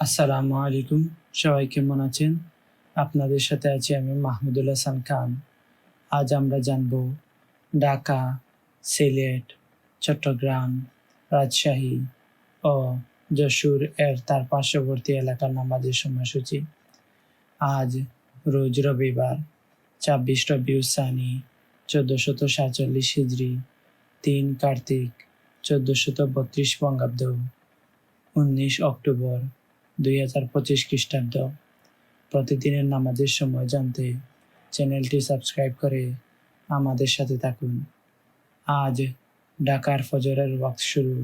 আসসালামু আলাইকুম। সবাই কেমন আছেন? আপনাদের সাথে আছি আমি মাহমুদুল হাসান খান। আজ আমরা জানব ঢাকা, সিলেট, চট্টগ্রাম, রাজশাহী ও যশোর এর তার পার্শ্ববর্তী এলাকার নামাজের সময়সূচি। আজ রোজ রবিবার, ছাব্বিশ রবিউল সানি, চোদ্দশত সাতচল্লিশ হিজড়ি তিন কার্তিক, চোদ্দশত বত্রিশ বঙ্গাব্দ, উনিশ অক্টোবর। দুই হাজার পঁচিশ খ্রিস্টাব্দ। প্রতিদিনের নামাজের সময় জানতে চ্যানেলটি সাবস্ক্রাইব করে আমাদের সাথে থাকুন। আজ ঢাকার ফজরের ওয়াক্ত শুরু।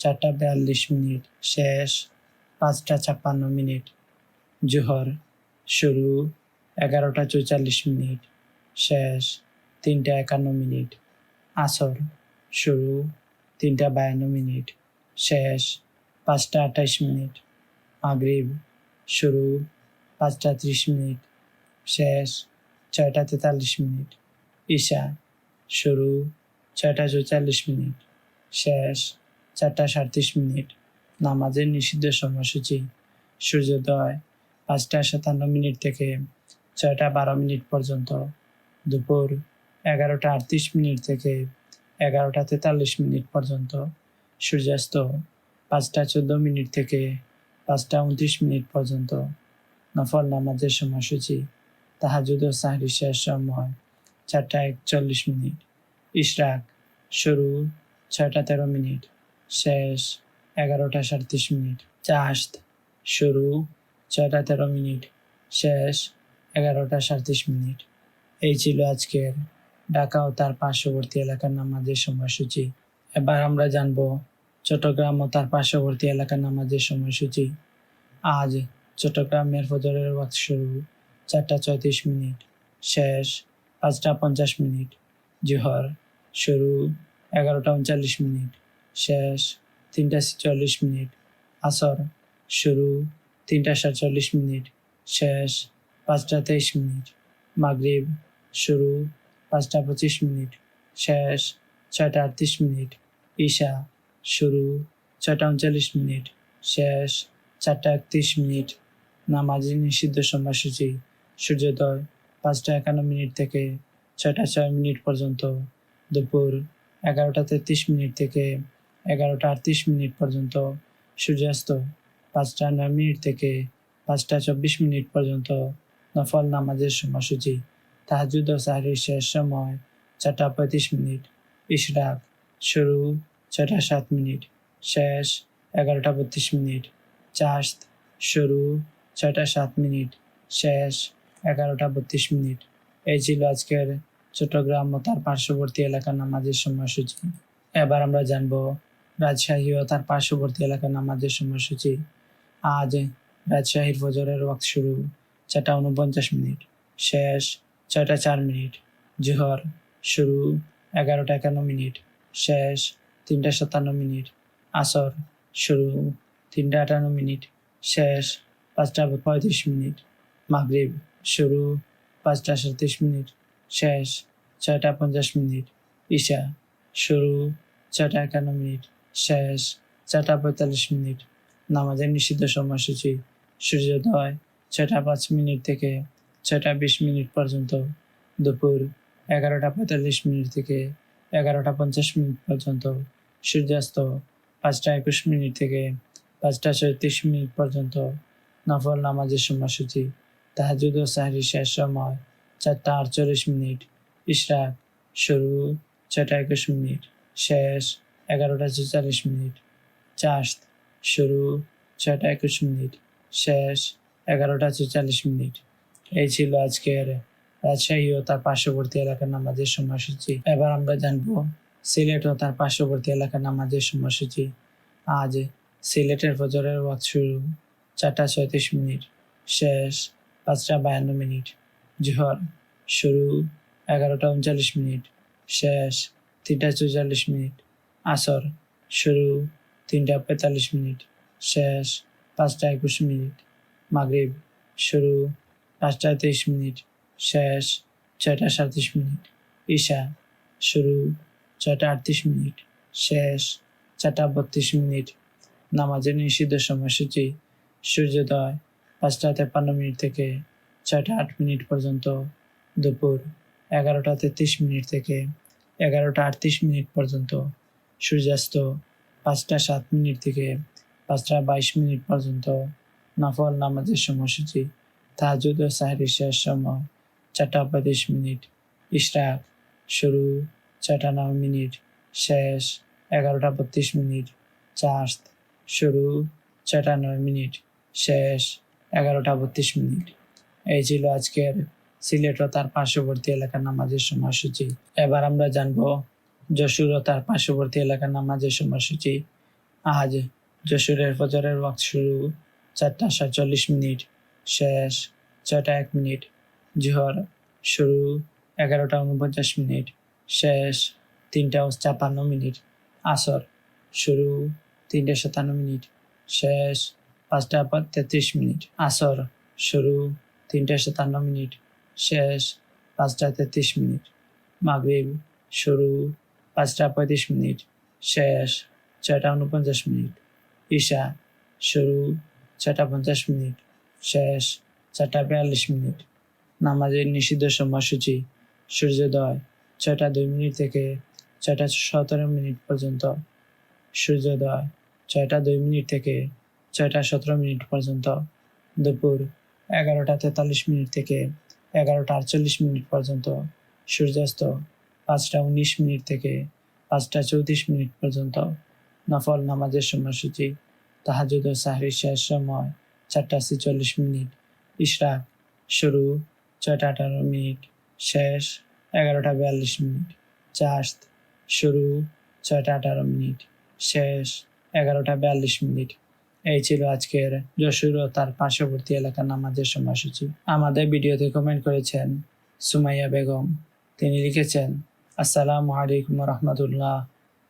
চারটা বিয়াল্লিশ মিনিট শেষ, পাঁচটা ছাপ্পান্ন মিনিট জোহর শুরু, এগারোটা চৌচল্লিশ মিনিট শেষ, তিনটা একান্ন মিনিট আসর শুরু, তিনটা বায়ান্ন মিনিট শেষ, পাঁচটা আঠাইশ মিনিট মাগরিব, শুরু, পাঁচটা ত্রিশ মিনিট, শেষ, ছয়টা তেতাল্লিশ মিনিট, ঈশা, শুরু, ছয়টা চৌচল্লিশ মিনিট, শেষ, চারটা সাঁত্রিশ মিনিট, নামাজের নিষিদ্ধ সময়সূচি, সূর্যোদয়, পাঁচটা সাতান্ন মিনিট থেকে ছয়টা বারো মিনিট পর্যন্ত, দুপুর, এগারোটা আটত্রিশ মিনিট থেকে এগারোটা তেতাল্লিশ মিনিট পর্যন্ত, সূর্যাস্ত, পাঁচটা চোদ্দ মিনিট থেকে পাঁচটা উনত্রিশ মিনিট পর্যন্ত নফল নামাজের সময়সূচি তাহাজুদ ও সাহরি শেষ সময় চারটা একচল্লিশ মিনিট। ইশরাক, শুরু ছয়টা তেরো মিনিট, শেষ এগারোটা সাঁত্রিশ মিনিট। চাষত, শুরু ছয়টা তেরো মিনিট, শেষ এগারোটা সাঁত্রিশ মিনিট। এই ছিল আজকের ঢাকা ও তার পার্শ্ববর্তী এলাকার নামাজের সময়সূচি। এবার আমরা জানব চট্টগ্রাম ও তার পার্শ্ববর্তী এলাকার নামাজের সময়সূচি। আজ চট্টগ্রামের ফজরের ওয়াক্ত শুরু, চারটা চৌত্রিশ মিনিট। শেষ, পাঁচটা পঞ্চাশ মিনিট। জোহর শুরু, এগারোটা উনচল্লিশ মিনিট। শেষ, তিনটা চল্লিশ মিনিট। আসর শুরু, তিনটা সাতচল্লিশ মিনিট। শেষ, পাঁচটা তেইশ মিনিট। মাগরিব শুরু, পাঁচটা পঁচিশ মিনিট। শেষ, ছয়টা আটত্রিশ মিনিট। ঈশা শুরু। ছয়টা উনচল্লিশ মিনিট। শেষ। চারটা একত্রিশ মিনিট। নামাজি নিষিদ্ধ সময়সূচি। সূর্যোদয় পাঁচটা একান্ন মিনিট থেকে ছয়টা ছয় মিনিট পর্যন্ত। দুপুর এগারোটা তেত্রিশ মিনিট থেকে এগারোটা আটত্রিশ মিনিট পর্যন্ত। সূর্যাস্ত পাঁচটা নয় মিনিট থেকে পাঁচটা চব্বিশ মিনিট পর্যন্ত। নফল নামাজের সময়সূচি। তাহাজুদ ও সাহরির শেষ সময় চারটা পঁয়ত্রিশ মিনিট। ইশরাক শুরু। ছয়টা সাত মিনিট, শেষ এগারোটা বত্রিশ মিনিট চাষ শুরু ছয়টা সাত মিনিট, শেষ এগারোটা বত্রিশ মিনিট। এই ছিল আজকের চট্টগ্রাম ও তার পার্শ্ববর্তী এলাকার নামাজের সময়সূচি। এবার আমরা জানব রাজশাহী ও তার পার্শ্ববর্তী এলাকার নামাজের সময়সূচি। আজ রাজশাহীর ফজরের ওয়াক্ত শুরু চারটা উনপঞ্চাশ মিনিট, শেষ ছয়টা চার মিনিট, জোহর শুরু এগারোটা একান্ন মিনিট, শেষ তিনটা সাতান্ন মিনিট। আসর শুরু, তিনটা আটান্ন মিনিট। শেষ, পাঁচটা পঁয়ত্রিশ মিনিট। মাগরিব শুরু, পাঁচটা সাঁত্রিশ মিনিট। শেষ, ছয়টা পঞ্চাশ মিনিট। ঈশা শুরু, ছয়টা একান্ন মিনিট। শেষ চারটা পঁয়তাল্লিশ মিনিট। নামাজের নিষিদ্ধ সময়সূচি। সূর্যোদয়, ছয়টা পাঁচ মিনিট থেকে ছয়টা বিশ মিনিট পর্যন্ত। দুপুর, এগারোটা পঁয়তাল্লিশ মিনিট থেকে এগারোটা পঞ্চাশ মিনিট পর্যন্ত। সূর্যাস্ত পাঁচটা একুশ মিনিট থেকে পাঁচটা ছয়ত্রিশ মিনিট পর্যন্ত নফল নামাজের সময়সূচি, তাহাজুদ ও সাহরি শেষ সময় চারটা আটচল্লিশ মিনিট ইশরাক শুরু ছটা একুশ মিনিট, শেষ এগারোটা ছেচল্লিশ মিনিট চাষ শুরু ছটা একুশ মিনিট, শেষ এগারোটা ছেচল্লিশ মিনিট। এই ছিল আজকের রাজশাহী ও তার পার্শ্ববর্তী এলাকার নামাজের সময়সূচি। এবার আমরা জানব সিলেট ও তার পার্শ্ববর্তী এলাকার নামাজের সময়সূচি। আজ সিলেটের ফজরের ওয়াক্ত শুরু, চারটা ছয়ত্রিশ মিনিট, শেষ পাঁচটা বায়ান্ন মিনিট। জোহর শুরু এগারোটা উনচল্লিশ মিনিট, শেষ তিনটা চৌচল্লিশ মিনিট। আসর শুরু তিনটা পঁয়তাল্লিশ মিনিট, শেষ পাঁচটা একুশ মিনিট। মাগরিব শুরু পাঁচটা তেইশ মিনিট, শেষ ছয়টা সাঁত্রিশ মিনিট। ঈশা শুরু ছয়টা আটত্রিশ মিনিট শেষ চারটা বত্রিশ মিনিট নামাজের নিষিদ্ধ সময়সূচি, সূর্যোদয়, পাঁচটা তেপ্পান্ন মিনিট থেকে ছয়টা আট মিনিট পর্যন্ত, দুপুর এগারোটা তেত্রিশ মিনিট থেকে এগারোটা আটত্রিশ মিনিট পর্যন্ত, সূর্যাস্ত পাঁচটা সাত মিনিট থেকে পাঁচটা বাইশ মিনিট পর্যন্ত, নফল নামাজের সময়সূচি, তাহাজুদ ও সাহারির শেষ সময় চারটা পঁয়ত্রিশ মিনিট, ইশরাক শুরু। ছয়টা নয় মিনিট। শেষ, এগারোটা বত্রিশ মিনিট। চার্জ শুরু, ছয়টা নয় মিনিট। শেষ, এগারোটা বত্রিশ মিনিট। এই ছিল আজকের সিলেট ও তার পার্শ্ববর্তী এলাকার নামাজের সময়সূচি। এবার আমরা জানব যশোর ও তার পার্শ্ববর্তী এলাকার নামাজের সময়সূচি। আজ যশোরের ফজরের ওয়াক্ত শুরু, চারটা সাতচল্লিশ মিনিট। শেষ, ছয়টা এক মিনিট। জোহর শুরু, এগারোটা উনপঞ্চাশ মিনিট। শেষ তিনটা ছাপান্ন মিনিট। আসর শুরু তিনটে সাতান্ন মিনিট। শেষ পাঁচটা তেত্রিশ মিনিট। আসর শুরু তিনটা সাতান্ন মিনিট। শেষ পাঁচটা তেত্রিশ মিনিট। মাগরিব শুরু পাঁচটা পঁয়ত্রিশ মিনিট। শেষ ছয়টা উনপঞ্চাশ মিনিট। ঈশা শুরু ছয়টা পঞ্চাশ মিনিট। শেষ চারটা বিয়াল্লিশ মিনিট। নামাজের নিষিদ্ধ সময়সূচি। সূর্যোদয় ছয়টা দুই মিনিট থেকে ছয়টা সতেরো মিনিট পর্যন্ত। সূর্যোদয়, ছয়টা দুই মিনিট থেকে ছয়টা সতেরো মিনিট পর্যন্ত। দুপুর, এগারোটা তেতাল্লিশ মিনিট থেকে এগারোটা আটচল্লিশ মিনিট পর্যন্ত। সূর্যাস্ত, পাঁচটা উনিশ মিনিট থেকে পাঁচটা চৌত্রিশ মিনিট পর্যন্ত। নফল নামাজের সময়সূচি, তাহাজুদ ও সাহরির শেষ সময়, চারটা ছেচল্লিশ মিনিট। ইশরাক, শুরু, ছয়টা আঠারো মিনিট, শেষ। এগারোটা বিয়াল্লিশ মিনিট। চার্জ শুরু ছয়টা আঠারো মিনিট। শেষ এগারোটা বিয়াল্লিশ মিনিট। এই ছিল আজকের যশোর ও তার পার্শ্ববর্তী এলাকার নামাজের সময়সূচি। আমাদের ভিডিওতে কমেন্ট করেছেন সুমাইয়া বেগম। তিনি লিখেছেন, আসসালামু আলাইকুম রহমতুল্লাহ।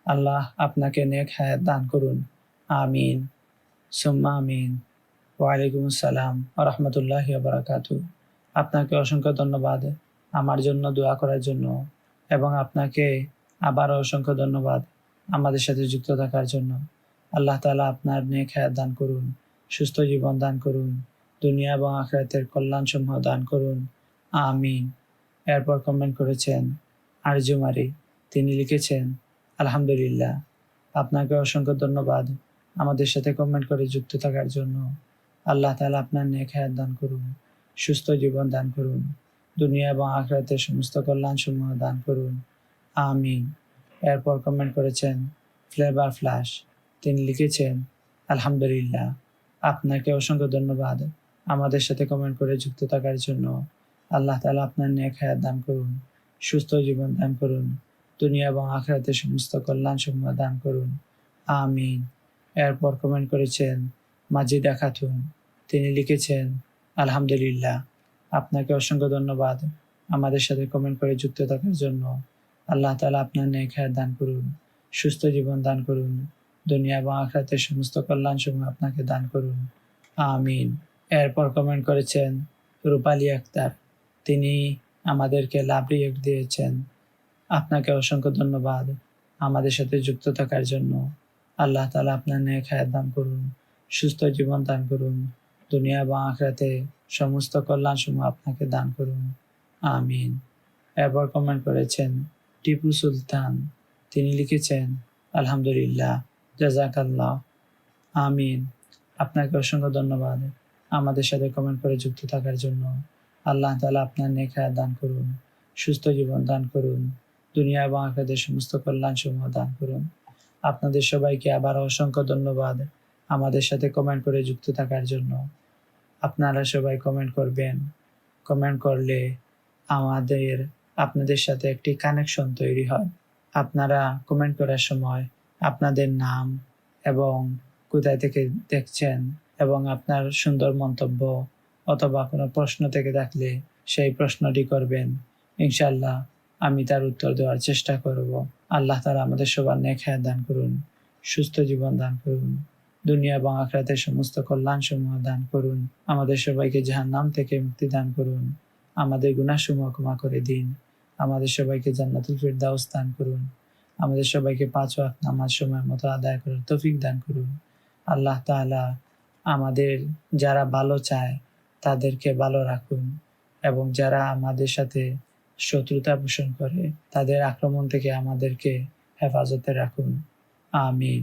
আল্লাহ আপনাকে নেক হায়াত দান করুন। আমিন। সুম্মা আমিন। ওয়ালাইকুম আসসালাম রহমতুল্লাহ বারাকাতু আপনাকে অসংখ্য ধন্যবাদ। আমার জন্য দোয়া করার জন্য এবং আপনাকে আবারও অসংখ্য ধন্যবাদ আমাদের সাথে যুক্ত থাকার জন্য। আল্লাহ তালা আপনার নেক হায়াত দান করুন, সুস্থ জীবন দান করুন, দুনিয়া এবং আখরাতের কল্যাণ সমূহ দান করুন। আমিন। এরপর কমেন্ট করেছেন আরজুমারি, তিনি লিখেছেন, আলহামদুলিল্লাহ, আপনাকে অসংখ্য ধন্যবাদ আমাদের সাথে কমেন্ট করে যুক্ত থাকার জন্য। আল্লাহ তালা আপনার নেক হায়াত দান করুন, সুস্থ জীবন দান করুন। দুনিয়া এবং আখরাতের সমস্ত কল্যাণ সমূহ দান করুন। আমিন। এরপর কমেন্ট করেছেন ফ্লেভার ফ্ল্যাশ তিনি লিখেছেন, আলহামদুলিল্লাহ, আপনাকে অসংখ্য ধন্যবাদ আমাদের সাথে কমেন্ট করে যুক্ত থাকার জন্য। আল্লাহ তাআলা আপনার নেক হায়াত দান করুন, সুস্থ জীবন দান করুন, দুনিয়া এবং আখরাতের সমস্ত কল্যাণ সমূহ দান করুন। আমিন। এরপর কমেন্ট করেছেন মাজিদা খাতুন। তিনি লিখেছেন, আলহামদুলিল্লাহ আপনাকে অসংখ্য ধন্যবাদ। আমাদের সাথে কমেন্ট করে যুক্ত থাকার জন্য। আল্লাহ তালা আপনার নেক হায়াত দান করুন, সুস্থ জীবন দান করুন, দুনিয়া এবং আখরাতের সমস্ত কল্যাণ সমূহ আপনাকে দান করুন। আমিন। এরপর কমেন্ট করেছেন রূপালী আক্তার। তিনি আমাদেরকে লাভ রিয়েক্ট দিয়েছেন। আপনাকে অসংখ্য ধন্যবাদ আমাদের সাথে যুক্ত থাকার জন্য। আল্লাহ তালা আপনার নেক হায়াত দান করুন, সুস্থ জীবন দান করুন, দুনিয়া এবং আখরাতে সমস্ত কল্যাণ সমূহ আপনাকে দান করুন। আমিন। এরপর কমেন্ট করেছেন, টিপু সুলতান, তিনি লিখেছেন, আলহামদুলিল্লাহ জাজাকাল্লাহ আমিন। আপনাকে অসংখ্য ধন্যবাদ আমাদের সাথে কমেন্ট করে যুক্ত থাকার জন্য। আল্লাহ তাআলা আপনার হায়াত দান করুন, সুস্থ জীবন দান করুন, দুনিয়া এবং আখরাতের সমস্ত কল্যাণ সমূহ দান করুন। আপনাদের সবাইকে আবার অসংখ্য ধন্যবাদ আমাদের সাথে কমেন্ট করে যুক্ত থাকার জন্য। আপনারা সবাই কমেন্ট করবেন। কমেন্ট করলে আমাদের, আপনাদের সাথে একটি কানেকশন তৈরি হয়। আপনারা কমেন্ট করার সময় আপনাদের নাম এবং কোথায় থেকে দেখছেন এবং আপনার সুন্দর মন্তব্য অথবা কোনো প্রশ্ন থেকে থাকলে সেই প্রশ্নটি করবেন। ইনশাল্লাহ আমি তার উত্তর দেওয়ার চেষ্টা করব। আল্লাহ তারা আমাদের সবার হায়াত দান করুন, সুস্থ জীবন দান করুন। দুনিয়া এবং আখরাতের সমস্ত কল্যাণ সমূহ দান করুন। আমাদের সবাইকে জাহান নাম থেকে মুক্তি দান করুন। আমাদের গুণাসমূহ ক্ষমা করে দিন। আমাদের সবাইকে জান্নাতুল ফিরদাউস দান করুন। আমাদের সবাইকে পাঁচ ওয়াক্ত নামাজ সময় মতো আদায় করার তৌফিক দান করুন। আল্লাহ তাআলা আমাদের যারা ভালো চায়, তাদেরকে ভালো রাখুন এবং যারা আমাদের সাথে শত্রুতা পোষণ করে, তাদের আক্রমণ থেকে আমাদেরকে হেফাজতে রাখুন। আমি